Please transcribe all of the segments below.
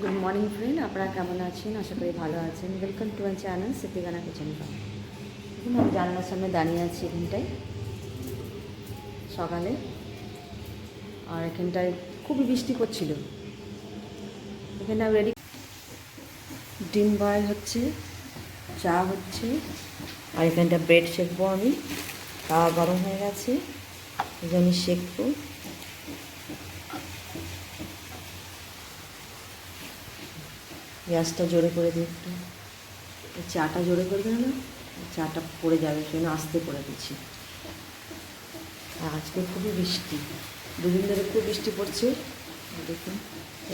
Good morning friend আপনারা কেমন আছেন? আশা করি ভালো আছেন। ওয়েলকাম টু মাই চ্যানেল সিদ্দিগানা কিচেন এখন আমি জানলার সামনে দাঁড়িয়ে আছি এখানটায়, সকালে। আর এখানটায় খুবই বৃষ্টি পড়ছিল। এখানে আমি রেডি ডিম বয়েল হচ্ছে, চা হচ্ছে, আর এখানটা ব্রেড শেখবো আমি। তাওয়া গরম হয়ে গেছে জন্য শেখবো গ্যাসটা জোরে করে দিই একটু। চাটা জোরে করে দেবে না, চাটা পড়ে যাবে জন্য আস্তে করে দিচ্ছি। আজকে খুবই বৃষ্টি, দুদিন ধরে খুব বৃষ্টি পড়ছে। দেখুন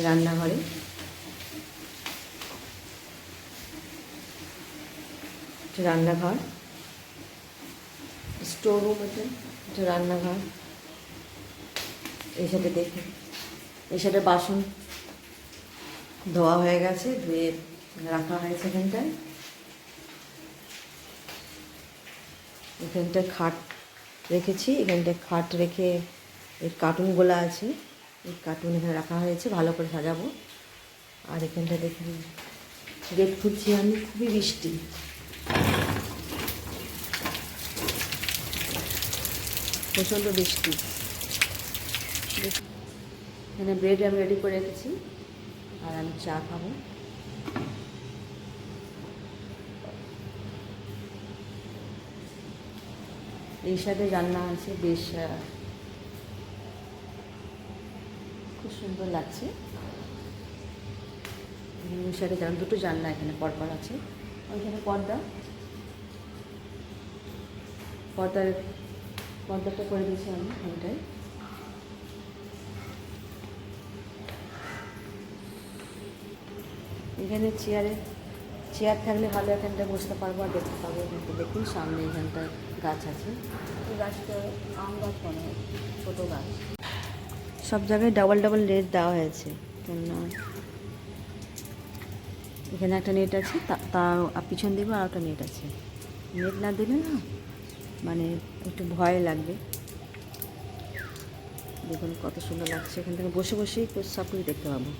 রান্নাঘরে। রান্নাঘর। স্টোর রুম এটা রান্নাঘর। এই সাথে দেখুন, এই সাথে বাসন। ধোয়া হয়ে গেছে ধুয়ে রাখা হয়েছে এখানটায়। এখানটায় খাট রেখেছি, এখানটায় খাট রেখে এর কার্টুনগুলো আছে। এই কার্টুন এখানে রাখা হয়েছে, ভালো করে সাজাবো। আর এখানটা দেখুন, গেট খুঁজছি আমি, খুবই বৃষ্টি প্রচণ্ড বৃষ্টি এখানে ব্রেড আমি রেডি করে রেখেছি। আর আমি চা খাব। এই সাথে রান্না আছে বেশ খুব সুন্দর লাগছে। এই সাথে জান দুটো জানলা এখানে পরপর আছে। ওইখানে পর্দা। পর্দার, পর্দাটা করে দিয়েছি আমি ওইটাই এখানে চেয়ারে চেয়ার থাকলে ভালো এখানটায় বসতে পারব আর দেখতে পাবো কিন্তু দেখুন সামনে এখানটায় গাছ আছে। এই গাছটা আম গাছ মনে ছোটো গাছ। সব জায়গায় ডাবল ডাবল নেট দেওয়া হয়েছে। কেননা এখানে একটা নেট আছে তা- পিছন দিকে আর একটা নেট আছে। নেট না দিলে না মানে একটু ভয় লাগবে। দেখুন কত সুন্দর লাগছে। এখান থেকে বসে বসেই সব কিছু দেখতে পাবো।